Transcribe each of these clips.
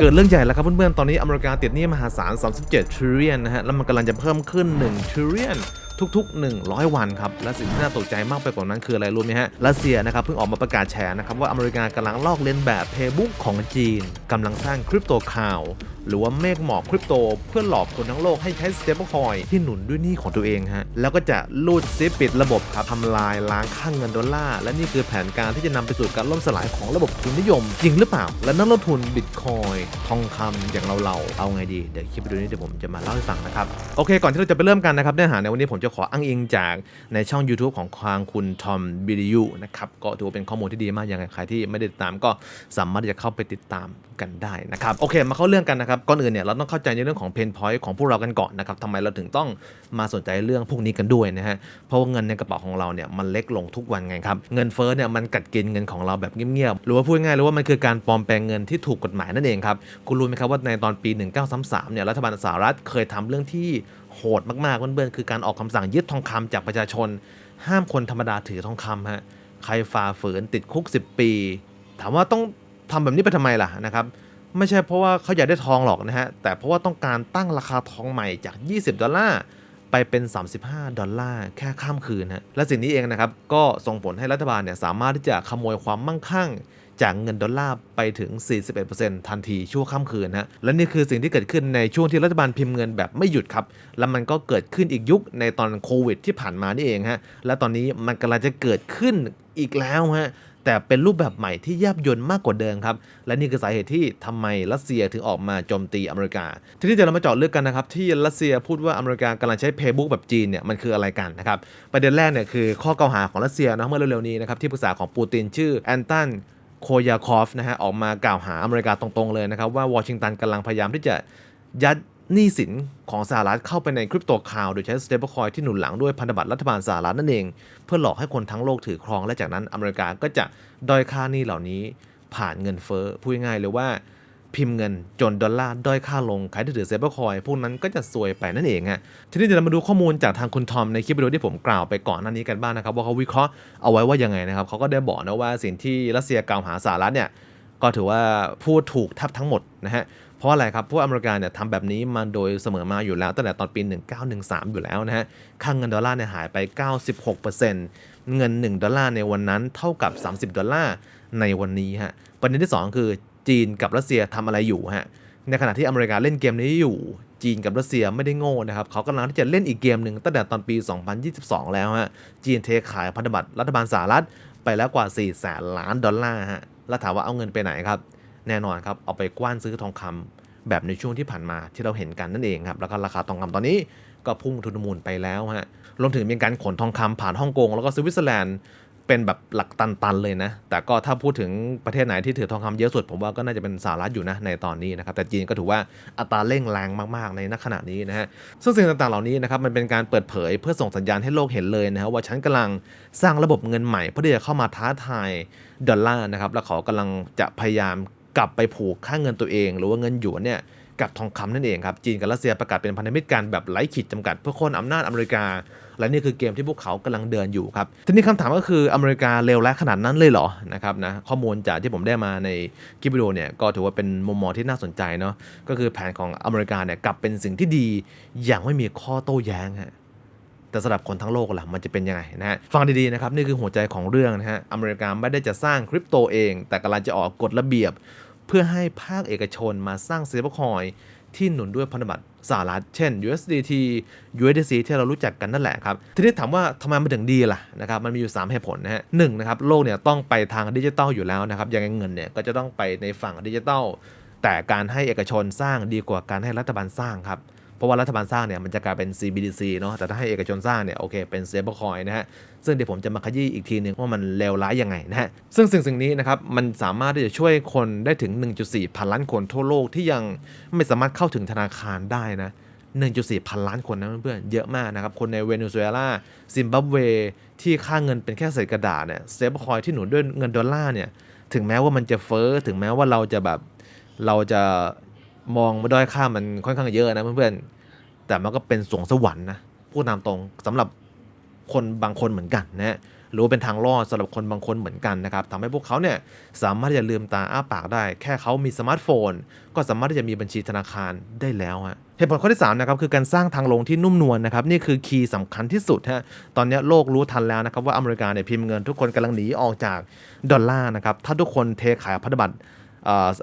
เกิดเรื่องใหญ่แล้วครับเพื่อนๆ ตอนนี้อเมริกาติดหนี้มหาศาล 37 trillion นะฮะ แล้วมันกำลังจะเพิ่มขึ้น 1 trillion ทุก ๆ 100 วันครับและสิ่งที่น่าตกใจมากไปกว่านั้นคืออะไรรู้ไหมฮะรัสเซียนะครับเพิ่งออกมาประกาศแฉนะครับว่าอเมริกากำลังลอกเลียนแบบเพย์บุ๊กของจีนกำลังสร้างคริปโตคาวหรือว่าเมฆหมอกคริปโต เพื่อหลอกคนทั้งโลกให้ใช้สเตปเปอร์คอยที่หนุนด้วยหนี้ของตัวเองฮะ แล้วก็จะลูดซิปปิดระบบครับทำลายล้างค่างเงินดอลลาร์ และนี่คือแผนการที่จะนำไปสู่การล่มสลายของระบบทุนนิยม จริงหรือเปล่า และนักลงทุนบิตคอยทองคำอย่างเราเราเอาไงดี เดี๋ยวคลิปวิดีโอนี้เดี๋ยวผมจะมาเล่าให้ฟังนะครับ โอเค ก่อนที่เราจะไปเริ่มกันนะครับเนื้อหาในวันนี้ผมจะจะขออ้างอิงจากในช่อง YouTube ของทางคุณทอมบิลิยูนะครับก็ถือว่าเป็นข้อมูลที่ดีมากยังไงใครที่ไม่ได้ติดตามก็สามารถที่จะเข้าไปติดตามกันได้นะครับโอเค มาเข้าเรื่องกันนะครับก่อนอื่นเนี่ยเราต้องเข้าใจในเรื่องของเพนพอยต์ของพวกเรากันก่อนนะครับทำไมเราถึงต้องมาสนใจเรื่องพวกนี้กันด้วยนะฮะเพราะว่าเงินในกระเป๋าของเราเนี่ยมันเล็กลงทุกวันไงครับเงินเฟ้อเนี่ยมันกัดกินเงินของเราแบบเงียบๆหรือว่าพูดง่ายๆเลยว่ามันคือการปลอมแปลงเงินที่ถูกกฎหมายนั่นเองครับคุณรู้ไหมครับว่าในตอนปี 1933เนี่ยรัฐบาลสหรัฐเคยทำเรื่องที่ โหดมากๆเพื่อนๆคือการออกคำสั่งยึดทองคำจากประชาชน ห้ามคนธรรมดาถือทองคำฮะใครฝ่าฝืนติดคุก 10 ปี ถามว่าต้องทำแบบนี้ไปทำไมล่ะนะครับไม่ใช่เพราะว่าเขาอยากได้ทองหรอกนะฮะแต่เพราะว่าต้องการตั้งราคาทองใหม่จาก 20 ดอลลาร์ไปเป็น 35 ดอลลาร์แค่ข้ามคืนฮะและสิ่งนี้เองนะครับก็ส่งผลให้รัฐบาลเนี่ยสามารถที่จะขโมยความมั่งคั่ง จากเงินดอลลาร์ไปถึง 41%ทันทีชั่วข้ามคืนฮะและนี่คือสิ่งที่เกิดขึ้นในช่วงที่รัฐบาลพิมพ์เงินแบบไม่หยุดครับ แล้วมันก็เกิดขึ้นอีกยุคในตอนโควิดที่ผ่านมานี่เองฮะ และตอนนี้มันกำลังจะเกิดขึ้นอีกแล้วฮะแต่เป็นรูปแบบใหม่ที่แยบยลมากกว่าเดิมครับ และนี่คือสาเหตุที่ทำไมรัสเซียถึงออกมาโจมตีอเมริกา ทีนี้เดี๋ยวเรามาเจาะลึกกันนะครับ ที่รัสเซียพูดว่าอเมริกากำลังใช้เพย์บุ๊กแบบจีนเนี่ยมันคืออะไรกันนะครับ ประเด็นแรกเนี่ยคือข้อกล่าวหาของรัสเซียนะเมื่อเร็วๆนี้นะครับที่ปรึกษาของปูตินชื่อแอนตัน โคยาคอฟนะฮะออกมากล่าวหาอเมริกาตรงๆเลยนะครับ ว่าวอชิงตันกำลังพยายามที่จะยัดหนี้สินของสหรัฐเข้าไปในคริปโตคาวโดยใช้สเตเ e อร์คอยที่หนุนหลังด้วยพันธบัตรรัฐบาลสหรัฐนั่นเอง เพื่อหลอกให้คนทั้งโลกถือครองและจากนั้นอเมริกาก็จะด้อยค่าหนี้เหล่านี้ผ่านเงินเฟ้อพูดง่ายๆเลยว่า พิมพ์เงินจนดอลลาร์ด้อยค่าลงใครที่ถือเซเ e อร์คอยพวกนั้นก็จะซวยไปนั่นเองฮะทีนี้เดี๋ยวเรามาดูข้อมูลจากทางคุณทอมในคลิปวิดีโอที่ผมกล่าวไปก่อนหน้านี้กันบ้างนะครับว่าเขาวิเคราะห์เอาไว้ว่ายังไงนะครับเขาก็ได้บอกนะว่าสิ่งที่รัสเซียกล่าวหาสหรัฐเนี่ยก็ถือว่าพูดถูกแทับทั้งหมดนะฮะเพราะอะไรครับพว่าอเมริกาเนี่ยทำแบบนี้มาโดยเสมอมาอยู่แล้วตั้งแต่ตอนปี 1913 อยู่แล้วนะฮะค่างเงินดอลลาร์เนี่ยหายไป 96%เงิน 1 ดอลลาร์ในวันนั้นเท่ากับ 30 ดอลลาร์ในวันนี้ฮะประเด็นที่ 2 คือ จีนกับรัสเซียทำอะไรอยู่ฮะในขณะที่อเมริกาเล่นเกมนี้อยู่จีนกับรัสเซียไม่ได้โง่นะครับเขากำลังที่จะเล่นอีกเกมหนึ่งตั้งแต่ตอนปี 2022 แล้วฮะจีนเทขายพันธบัตรรัฐบาลสหรัฐไปแล้วกว่า 4 แสนล้านดอลลาร์ฮะแล้วถามว่าเอาเงินไปไหนครับ แน่นอนครับเอาไปกว้านซื้อทองคำแบบในช่วงที่ผ่านมาที่เราเห็นกันนั่นเองครับแล้วก็ราคาทองคำตอนนี้ก็พุ่งทุนมูลไปแล้วฮะรวมถึงมีการขนทองคำผ่านฮ่องกงแล้วก็สวิตเซอร์แลนด์ เป็นแบบหลักตันๆเลยนะ แต่ก็ถ้าพูดถึงประเทศไหนที่ถือทองคำเยอะสุด ผมว่าก็น่าจะเป็นสหรัฐอยู่นะในตอนนี้นะครับ แต่จีนก็ถือว่าอัตราเร่งแรงมากๆในณขณะนี้นะฮะ ซึ่งสิ่งต่างๆเหล่านี้นะครับมันเป็นการเปิดเผยเพื่อส่งสัญญาณให้โลกเห็นเลยนะฮะว่าฉันกำลังสร้างระบบเงินใหม่เพื่อที่จะเข้ามาท้าทายดอลลาร์นะครับ แล้วเขากำลังจะพยายามกลับไปผูกค่าเงินตัวเอง หรือว่าเงินหยวนเนี่ย กับทองคำนั่นเองครับจีนกับรัสเซียประกาศเป็นพันธมิตรกันแบบไร้ขีดจำกัดเพื่อโค่นอำนาจอเมริกา และนี่คือเกมที่พวกเขากำลังเดินอยู่ครับทีนี้คำถามก็คืออเมริกาเลวร้ายขนาดนั้นเลยเหรอนะครับนะข้อมูลจากที่ผมได้มาในคลิปวิดีโอเนี่ยก็ถือว่าเป็นมุมมองที่น่าสนใจเนาะก็คือแผนของอเมริกาเนี่ยกลับเป็นสิ่งที่ดีอย่างไม่มีข้อโต้แย้งฮะแต่สำหรับคนทั้งโลกล่ะมันจะเป็นยังไงนะฮะฟังดีๆนะครับนี่คือหัวใจของเรื่องนะฮะอเมริกาไม่ได้จะสร้างคริปโตเอง แต่กำลังจะออกกฎระเบียบ เพื่อให้ภาคเอกชนมาสร้างเซฟคอยที่หนุนด้วยพันธบัตรสหรัฐเช่น USDT USDC ที่เรารู้จักกันนั่นแหละครับ ทีนี้ถามว่าทำไมมันถึงดีล่ะนะครับ มันมีอยู่ 3 เหตุผลนะฮะหนึ่งนะครับ โลกเนี่ยต้องไปทางดิจิตอลอยู่แล้วนะครับยังไงเงินเนี่ยก็จะต้องไปในฝั่งดิจิตอลแต่การให้เอกชนสร้างดีกว่าการให้รัฐบาลสร้างครับ เพราะว่ารัฐบาลสร้างเนี่ยมันจะกลายเป็น CBDC เนาะแต่ถ้าให้เอกชนสร้างเนี่ยโอเคเป็น stablecoin นะฮะซึ่งเดี๋ยวผมจะมาขยี้อีกทีหนึงว่ามันเลวร้ายยังไงนะฮะซึ่งสิ่งสิ่งนี้นะครับมันสามารถที่จะช่วยคนได้ถึง 1.4 พันล้านคนทั่วโลกที่ยังไม่สามารถเข้าถึงธนาคารได้นะ1.4 พันล้านคนนะเพื่อนๆ เยอะมากนะครับ คนในเวเนซุเอลา ซิมบับเว ที่ค่าเงินเป็นแค่เศษกระดาษเนี่ย stablecoin ที่หนุนด้วยเงินดอลลาร์เนี่ย ถึงแม้ว่ามันจะเฟ้อ ถึงแม้ว่าเราจะแบบ เราจะ มองมาด้อยค่ามันค่อนข้างเยอะนะเพื่อนๆ แต่มันก็เป็นสวงสวรรค์นะพูดตามตรงสำหรับคนบางคนเหมือนกันนะฮะหรือเป็นทางรอดสำหรับคนบางคนเหมือนกันนะครับทำให้พวกเขาเนี่ยสามารถที่จะลืมตาอ้าปากได้ แค่เขามีสมาร์ทโฟน ก็สามารถที่จะมีบัญชีธนาคารได้แล้วฮะเหตุผลข้อที่3นะครับคือการสร้างทางลงที่นุ่มนวลนะครับนี่คือคีย์สำคัญที่สุดฮะตอนนี้โลกรู้ทันแล้วนะครับว่าอเมริกาเนี่ยพิมพ์เงินทุกคนกำลังหนีออกจากดอลลาร์นะครับถ้าทุกคนเทขายพันธบัตร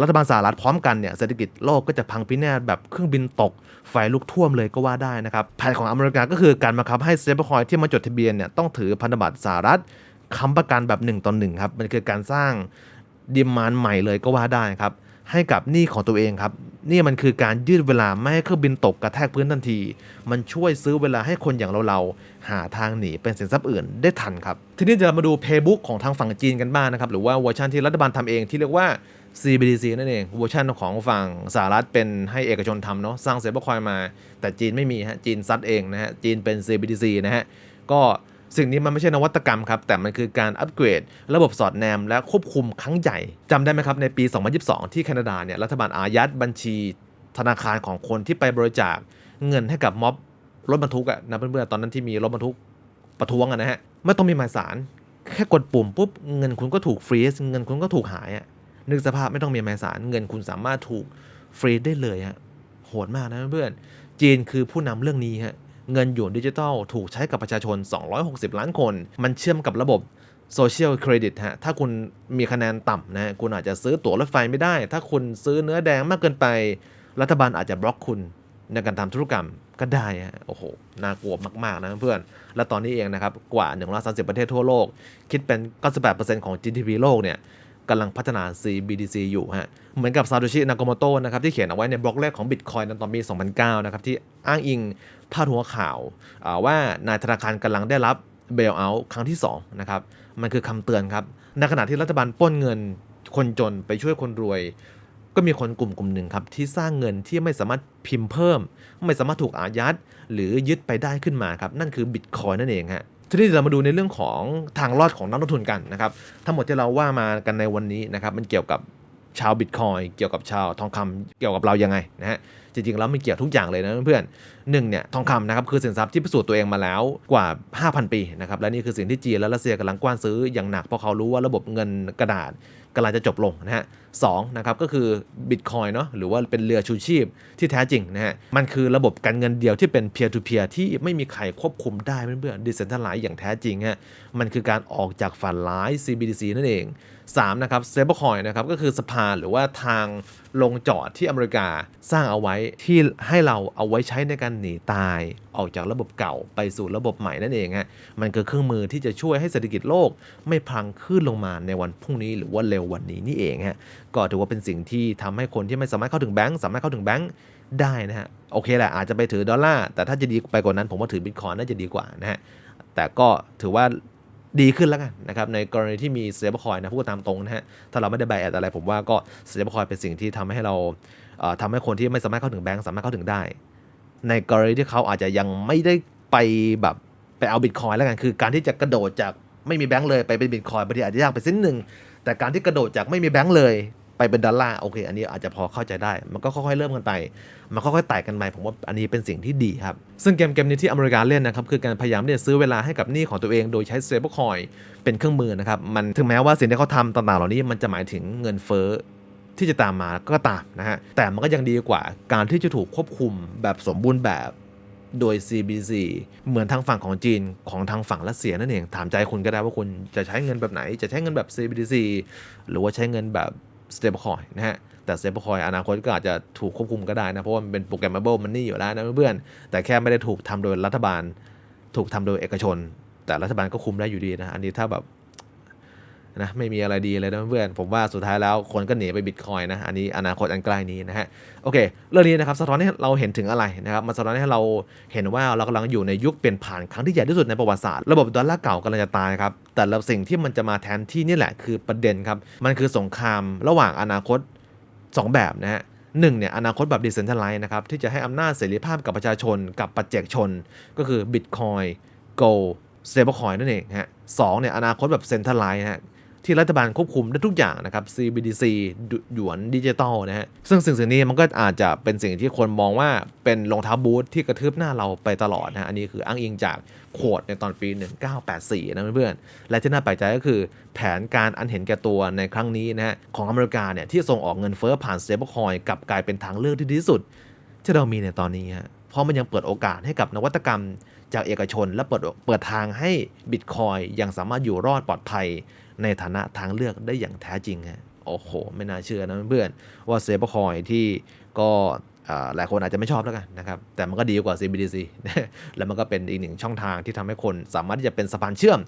รัฐบาลสหรัฐพร้อมกันเนี่ยเศรษฐกิจโลกก็จะพังพินาศแบบเครื่องบินตก ไฟลุกท่วมเลยก็ว่าได้นะครับแผนของอเมริกาก็คือการบังคับให้ stablecoin ที่มาจดทะเบียนเนี่ยต้องถือพันธบัตรสหรัฐค้ำประกันแบบ1ต่อ1ครับมันคือการสร้างดิมานใหม่เลยก็ว่าได้ครับให้กับหนี้ของตัวเองครับนี่มันคือการยืดเวลาไม่ให้เครื่องบินตกกระแทกพื้นทันที มันช่วยซื้อเวลาให้คนอย่างเราๆหาทางหนีเป็นสินทรัพย์อื่นได้ทันครับ ทีนี้เดี๋ยวเรามาดู playbook ของทางฝั่งจีนกันบ้างนะครับ หรือว่าเวอร์ชันที่รัฐบาลทำเองที่เรียกว่า CBDC นั่นเองเวอร์ชันของฝั่งสหรัฐเป็นให้เอกชนทำเนาะสร้างเซฟเบคอยมา แต่จีนไม่มีฮะจีนซัดเองนะฮะจีนเป็น CBDC นะฮะก็สิ่งนี้มันไม่ใช่นวัตกรรมครับ แต่มันคือการอัปเกรด ระบบสอดแนม และควบคุมครั้งใหญ่จำได้ไหมครับ ในปี 2022 ที่แคนาดาเนี่ยรัฐบาลอายัดบัญชีธนาคารของคนที่ไปบริจาคเงินให้กับม็อบรถบรรทุกอะนะเพื่อนๆตอนนั้นที่มีรถบรรทุกประท้วงอะนะฮะไม่ต้องมีหมายสาร แค่กดปุ่มปุ๊บเงินคุณก็ถูกฟรีซเงินคุณก็ถูกหายอะ นึกสภาพไม่ต้องมีหมายสารเงินคุณสามารถถูกฟรีดได้เลยฮะโหดมากนะเพื่อนจีนคือผู้นำเรื่องนี้ฮะเงินหยวนดิจิทัลถูกใช้กับประชาชน 260 ล้านคน มันเชื่อมกับระบบโซเชียลเครดิตฮะ ถ้าคุณมีคะแนนต่ำนะฮะคุณอาจจะซื้อตั๋วรถไฟไม่ได้ ถ้าคุณซื้อเนื้อแดงมากเกินไป รัฐบาลอาจจะบล็อกคุณในการทำธุรกรรมก็ได้ฮะ โอ้โห น่ากลัวมาก ๆ นะเพื่อน และตอนนี้เองนะครับ กว่า130 ประเทศทั่วโลก คิดเป็น 98%ของ GDP โลกเนี่ย กำลังพัฒนา CBDC อยู่ฮะ เหมือนกับซาโตชิ นาก o โมโตะนะครับที่เขียนเอาไว้ในบล็อกแรกของ Bitcoin ในตอนปี 2009 นะครับที่อ้างอิงพาดหัวข่าวว่านายธนาคารกำลังได้รับเบลเอาท์ครั้งที่2นะครับมันคือคำเตือนครับในขณะที่รัฐบาลปล้นเงินคนจนไปช่วยคนรวย ก็มีคนกลุ่มกลุ่มหนึ่งครับที่สร้างเงินที่ไม่สามารถพิมพ์เพิ่ม ไม่สามารถถูกอายัด หรือยึดไปได้ขึ้นมาครับนั่นคือบิตคอยนั่นเองฮะ ทีนี้เรามาดูในเรื่องของทางรอดของนักลงทุนกันนะครับ ทั้งหมดที่เราว่ามากันในวันนี้นะครับ มันเกี่ยวกับชาวบิตคอยเกี่ยวกับชาวทองคำเกี่ยวกับเรายังไงนะฮะ จริงๆแล้วมันเกี่ยวทุกอย่างเลยนะเพื่อนหนึ่งเนี่ยทองคำนะครับคือสินทรัพย์ที่พิสูจน์ตัวเองมาแล้วกว่า 5,000 ปีนะครับและนี่คือสิ่งที่จีนและรัสเซียกำลังกว้านซื้ออย่างหนักเพราะเขารู้ว่าระบบเงินกระดาษกำลังจะจบลงนะฮะสองนะครับก็คือบิตคอยเนาะหรือว่าเป็นเรือชูชีพที่แท้จริงนะฮะมันคือระบบการเงินเดียวที่เป็น peer to peer ที่ไม่มีใครควบคุมได้เพื่อนๆดิเซนทัลไลซ์อย่างแท้จริงฮะมันคือการออกจากฝันร้าย CBDC นั่นเอง 3นะครับ stablecoin นะครับก็คือสะพานหรือว่าทางลงจอดที่อเมริกาสร้างเอาไว้ที่ให้เราเอาไว้ใช้ในการหนีตาย ออกจากระบบเก่าไปสู่ระบบใหม่นั่นเองฮะมันคือเครื่องมือที่จะช่วยให้เศรษฐกิจโลก ไม่พังขึ้นลงมาในวันพรุ่งนี้หรือว่าเร็ววันนี้นี่เองฮะก็ถือว่าเป็นสิ่งที่ทำให้คนที่ไม่สามารถเข้าถึงแบงก์สามารถเข้าถึงแบงก์ได้นะฮะโอเคแหละอาจจะไปถือดอลลาร์แต่ถ้าจะดีไปกว่านั้นผมว่าถือบิตคอยน่าจะดีกว่านะฮะแต่ก็ถือว่า ดีขึ้นแล้วกันนะครับในกรณีที่มีเซฟคอยนะพูดตามตรงนะฮะถ้าเราไม่ได้แบแอดอะไรผมว่าก็เซฟคอยเป็นสิ่งที่ทำให้เราเอ่อทำให้คนที่ไม่สามารถเข้าถึงแบงก์สามารถเข้าถึงได้ ในกรณีที่เขาอาจจะยังไม่ได้ไปแบบไปเอาบิตคอยแล้วกันคือการที่จะกระโดดจากไม่มีแบงก์เลยไปเป็นบิตคอยบางทีอาจจะยากไปสิ้นหนึ่งแต่การที่กระโดดจากไม่มีแบงก์เลย ไปเป็นดอลลาร์โอเค อันนี้อาจจะพอเข้าใจได้ มันก็ค่อยๆเริ่มกันไป มันค่อยๆไต่กันไปผมว่าอันนี้เป็นสิ่งที่ดีครับ ซึ่งเกมเกมนี้ที่อเมริกาเล่นนะครับ คือการพยายามที่จะซื้อเวลาให้กับหนี้ของตัวเองโดยใช้เซฟคอยเป็นเครื่องมือนะครับ มันถึงแม้ว่าสิ่งที่เขาทำต่างๆ เหล่านี้มันจะหมายถึงเงินเฟ้อที่จะตามมาก็ตามนะฮะ แต่มันก็ยังดีกว่าการที่จะถูกควบคุมแบบสมบูรณ์แบบโดย CBC เหมือนทางฝั่งของจีนของทางฝั่งรัสเซียนั่นเอง ถามใจคุณก็ได้ว่าคุณจะใช้เงินแบบไหน จะใช้เงินแบบ CBDC หรือว่าใช้เงินแบบ stablecoin นะฮะ แต่ stablecoin อนาคตก็อาจจะถูกควบคุมก็ได้นะ เพราะว่ามันเป็น programmable money อยู่แล้วนะเพื่อนๆ แต่แค่ไม่ได้ถูกทำโดยรัฐบาล ถูกทำโดยเอกชน แต่รัฐบาลก็คุมได้อยู่ดีนะ อันนี้ถ้าแบบ นะไม่มีอะไรดีเลยนะเพื่อนผมว่าสุดท้ายแล้วคนก็หนีไปบิตคอยนะอันนี้อนาคตอันใกล้นี้นะฮะโอเค เรื่องนี้นะครับสะท้อนให้เราเห็นถึงอะไรนะครับมันสะท้อนให้เราเห็นว่าเรากำลังอยู่ในยุคเปลี่ยนผ่านครั้งที่ใหญ่ที่สุดในประวัติศาสตร์ระบบดอลลาร์เก่ากำลังจะตายครับแต่ละสิ่งที่มันจะมาแทนที่นี่แหละคือประเด็นครับมันคือสงครามระหว่างอนาคต 2 แบบนะฮะหนึ่งเนี่ยอนาคตแบบดิเซนทัลไลซ์นะครับที่จะให้อำนาจเสรีภาพกับประชาชน กับปัจเจกชน ก็คือ Bitcoin Gold Stablecoin นั่นเองฮะสองเนี่ยอนาคตแบบเซนทัลไลซ์ฮะ ที่รัฐบาลควบคุมได้ทุกอย่างนะครับ CBDC หยวนดิจิตอลนะฮะ ซึ่งสิ่งสิ่งนี้มันก็อาจจะเป็นสิ่งที่คนมองว่าเป็นรองเท้าบูทที่กระทืบหน้าเราไปตลอดนะอันนี้คืออ้างอิงจากโคดในตอนปี 1984 นะเพื่อนๆ และที่น่าแปลกใจก็คือแผนการอันเห็นแก่ตัวในครั้งนี้นะฮะของอเมริกาเนี่ยที่ส่งออกเงินเฟ้อผ่าน stablecoin กลับกลายเป็นทางเลือกที่ดีที่สุด ที่เรามีในตอนนี้ฮะ เพราะมันยังเปิดโอกาสให้กับนวัตกรรม จากเอกชน และเปิดเปิดทางให้บิตคอยยังสามารถอยู่รอดปลอดภัย ในฐานะทางเลือกได้อย่างแท้จริงฮะโอ้โห ไม่น่าเชื่อนะเพื่อนว่าเซฟคอยที่ก็หลายคนอาจจะไม่ชอบแล้วกันนะครับ แต่มันก็ดีกว่า CBDC แล้วมันก็เป็นอีกหนึ่งช่องทางที่ทำให้คนสามารถที่จะเป็นสะพานเชื่อม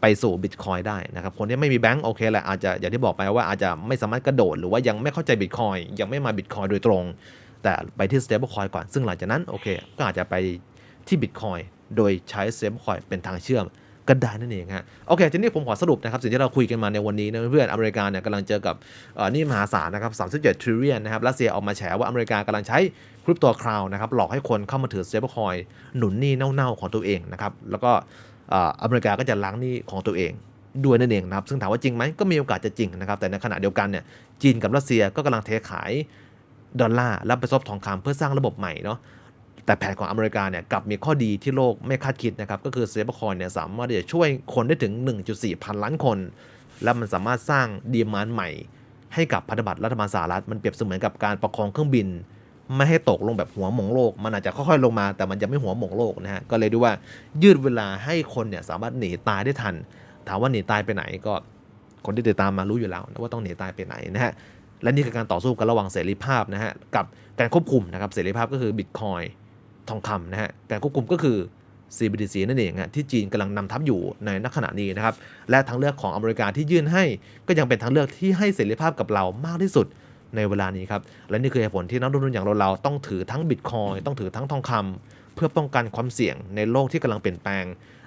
ไปสู่บิตคอยได้นะครับ คนที่ไม่มีแบงก์โอเคแหละอาจจะอย่างที่บอกไปว่าอาจจะไม่สามารถกระโดด หรือว่ายังไม่เข้าใจบิตคอยยังไม่มาบิตคอยโดยตรง แต่ไปที่ stablecoin ก่อน ซึ่งหลังจากนั้นโอเค ก็อาจจะไป ที่ Bitcoin โดยใช้ stablecoin เป็นทางเชื่อมก็ได้นั่นเองฮะโอเคทีนี้ผมขอสรุปนะครับสิ่งที่เราคุยกันมาในวันนี้นะเพื่อนอเมริกาเนี่ยกำลังเจอกับนี่มหาศาลนะครับ37 trillion นนะครับรัสเซียออกมาแฉว่าอเมริกากำลังใช้คริปโตคราวนะครับหลอกให้คนเข้ามาถือ stablecoin หนุนหนี้เน่าๆของตัวเองนะครับแล้วก็อเมริกาก็จะล้างหนี้ของตัวเองด้วยนั่นเองนะครับซึ่งถามว่าจริงไหมก็มีโอกาสจะจริงนะครับแต่ในขณะเดียวกันเนี่ยจีนกับรัสเซียก็กำลังเทขายดอลลาร์แล้วไปซบทองคำเพื่อสร้างระบบใหม่เนาะ แต่แผนของอเมริกาเนี่ยกลับมีข้อดีที่โลกไม่คาดคิดนะครับ ก็คือเซฟคอยเนี่ยสามารถที่จะช่วยคนได้ถึง 1.4 พันล้านคน และมันสามารถสร้างดีมานใหม่ ให้กับพันธบัตรรัฐบาลสหรัฐ มันเปรียบเสมือนกับการประคองเครื่องบิน ไม่ให้ตกลงแบบหัวหมงโลก มันอาจจะค่อยๆลงมา แต่มันจะไม่หัวหมงโลกนะฮะก็เลยดูว่ายืดเวลาให้คนเนี่ยสามารถหนีตายได้ทัน ถามว่าหนีตายไปไหนก็คนที่ติดตามมารู้อยู่แล้วนะว่าต้องหนีตายไปไหนนะฮะและนี่คือการต่อสู้กันระหว่างเสรีภาพนะฮะกับการควบคุมนะครับเสรีภาพก็คือบิตคอย ทองคำนะฮะการควบคุมก็คือ CBDC นั่นเองฮะที่จีนกำลังนำทัพอยู่ในณขณะนี้นะครับ และทางเลือกของอเมริกาที่ยื่นให้ ก็ยังเป็นทางเลือกที่ให้เสรีภาพกับเรามากที่สุดในเวลานี้ครับ และนี่คือเหตุผลที่นักลงทุนอย่างเราเราๆต้องถือทั้งบิตคอยต้องถือทั้งทองคำเพื่อป้องกันความเสี่ยงในโลกที่กำลังเปลี่ยนแปลง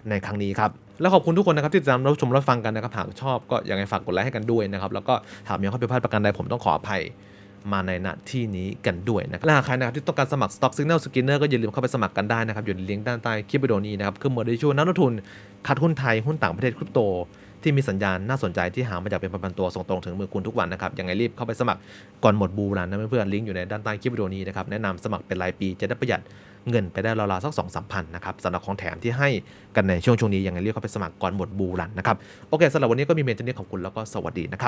ในครั้งนี้ครับ แล้วขอบคุณทุกคนนะครับที่ติดตามรับชมรับฟังกันนะครับหากชอบก็อยังไงฝากกดไลค์ให้กันด้วยนะครับแล้วก็หากมีข้อผิดพลาดประการใดผมต้องขออภัย มาในณที่นี้กันด้วยนะครับและหากใครนะครับที่ต้องการสมัคร Stock Signal Skinner ก็อย่าลืมเข้าไปสมัครกันได้นะครับอยู่ในลิงก์ด้านใต้คลิปวิดีโอนี้นะครับคือเมื่อได้ช่วยนักลงทุนคัดหุ้นไทยหุ้นต่างประเทศคริปโตที่มีสัญญาณน่าสนใจที่หามาจากเป็นพันๆตัวส่งตรงถึงมือคุณทุกวันนะครับยังไงรีบเข้าไปสมัครก่อนหมดบูรันนะเพื่อนๆลิงก์อยู่ในด้านใต้คลิปวิดีโอนี้นะครับแนะนำสมัครเป็นรายปีจะได้ประหยัดเงินไปได้ราวๆสักสองสามพันนะครับสำหรับของแถมที่ให้กันในช่วงช่วงนี้ยังไงรีบเข้าไปสมัครก่อนหมดบูรันนะครับโอเคสำหรับวันนี้ก็มีเมนเทนนี้ขอบคุณแล้วก็สวัสดีนะครับ